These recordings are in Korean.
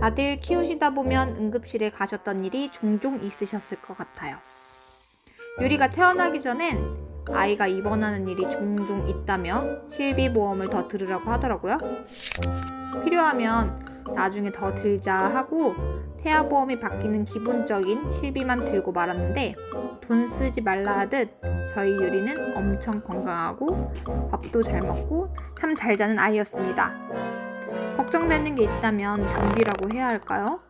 다들 키우시다 보면 응급실에 가셨던 일이 종종 있으셨을 것 같아요. 유리가 태어나기 전엔 아이가 입원하는 일이 종종 있다며 실비보험을 더 들으라고 하더라고요. 필요하면 나중에 더 들자 하고 태아보험이 바뀌는 기본적인 실비만 들고 말았는데 돈 쓰지 말라 하듯 저희 유리는 엄청 건강하고 밥도 잘 먹고 참 잘 자는 아이였습니다. 걱정되는 게 있다면 변비라고 해야 할까요?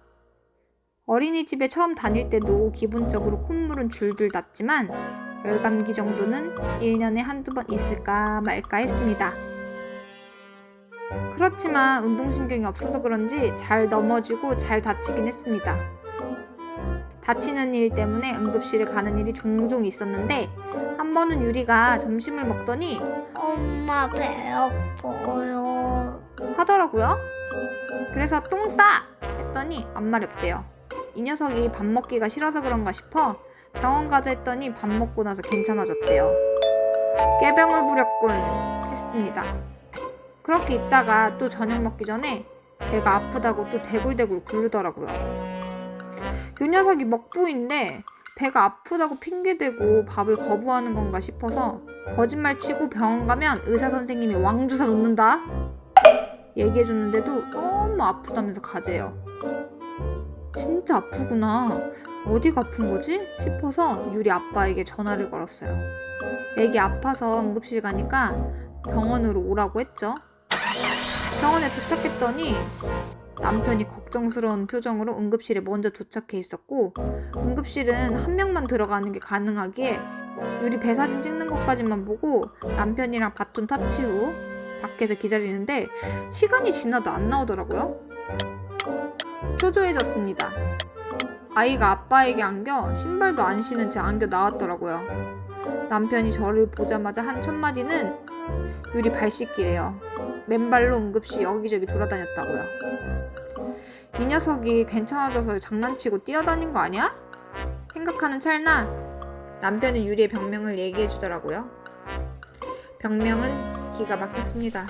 어린이집에 처음 다닐 때도 기본적으로 콧물은 줄줄 났지만 열감기 정도는 1년에 한두 번 있을까 말까 했습니다. 그렇지만 운동신경이 없어서 그런지 잘 넘어지고 잘 다치긴 했습니다. 다치는 일 때문에 응급실에 가는 일이 종종 있었는데 한 번은 유리가 점심을 먹더니 엄마 배고파요. 하더라고요. 그래서 똥 싸! 했더니 말이 없대요. 이 녀석이 밥 먹기가 싫어서 그런가 싶어 병원 가자 했더니 밥 먹고 나서 괜찮아졌대요. 깨병을 부렸군 했습니다. 그렇게 있다가 또 저녁 먹기 전에 배가 아프다고 또 대굴대굴 굴르더라고요. 요 녀석이 먹보인데 배가 아프다고 핑계대고 밥을 거부하는 건가 싶어서 거짓말 치고 병원 가면 의사 선생님이 왕주사 놓는다 얘기해줬는데도 너무 아프다면서 가재요. 진짜 아프구나. 어디가 아픈 거지? 싶어서 유리 아빠에게 전화를 걸었어요. 애기 아파서 응급실 가니까 병원으로 오라고 했죠. 병원에 도착했더니 남편이 걱정스러운 표정으로 응급실에 먼저 도착해 있었고 응급실은 한 명만 들어가는 게 가능하기에 유리 배 사진 찍는 것까지만 보고 남편이랑 바톤 터치 후 밖에서 기다리는데 시간이 지나도 안 나오더라고요. 초조해졌습니다. 아이가 아빠에게 안겨 신발도 안 신은 채 안겨 나왔더라고요. 남편이 저를 보자마자 한 첫 마디는 유리 발 씻기래요. 맨발로 응급실 여기저기 돌아다녔다고요. 이 녀석이 괜찮아져서 장난치고 뛰어다닌 거 아니야? 생각하는 찰나 남편은 유리의 병명을 얘기해 주더라고요. 병명은 기가 막혔습니다.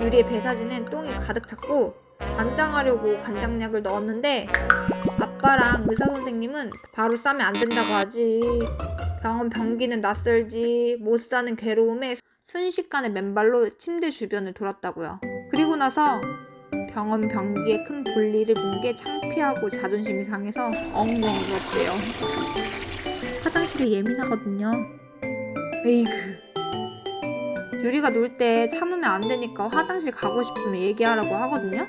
유리의 배 사진엔 똥이 가득 찼고 관장하려고 관장약을 넣었는데 아빠랑 의사 선생님은 바로 싸면 안 된다고 하지. 병원 변기는 낯설지 못 사는 괴로움에 순식간에 맨발로 침대 주변을 돌았다고요. 그리고 나서 병원 변기에 큰 볼일을 본 게 창피하고 자존심이 상해서 엉엉 울었대요. 화장실에 예민하거든요. 에이그. 유리가 놀 때 참으면 안 되니까 화장실 가고 싶으면 얘기하라고 하거든요.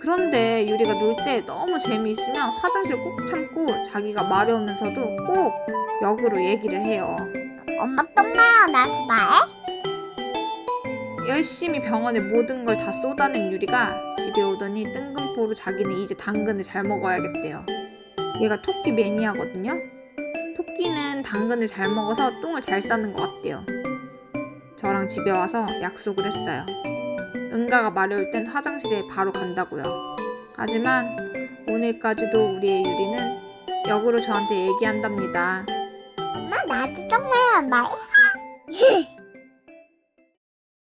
그런데 유리가 놀 때 너무 재미있으면 화장실 꼭 참고 자기가 마려우면서도 꼭 역으로 얘기를 해요. 엄마 똥나요 나지 마. 열심히 병원에 모든 걸 다 쏟아낸 유리가 집에 오더니 뜬금포로 자기는 이제 당근을 잘 먹어야겠대요. 얘가 토끼 매니아거든요. 토끼는 당근을 잘 먹어서 똥을 잘 싸는 것 같대요. 저랑 집에 와서 약속을 했어요. 응가가 마려울 땐 화장실에 바로 간다고요. 하지만 오늘까지도 우리의 유리는 역으로 저한테 얘기한답니다. 엄마 나도 똥나요 말.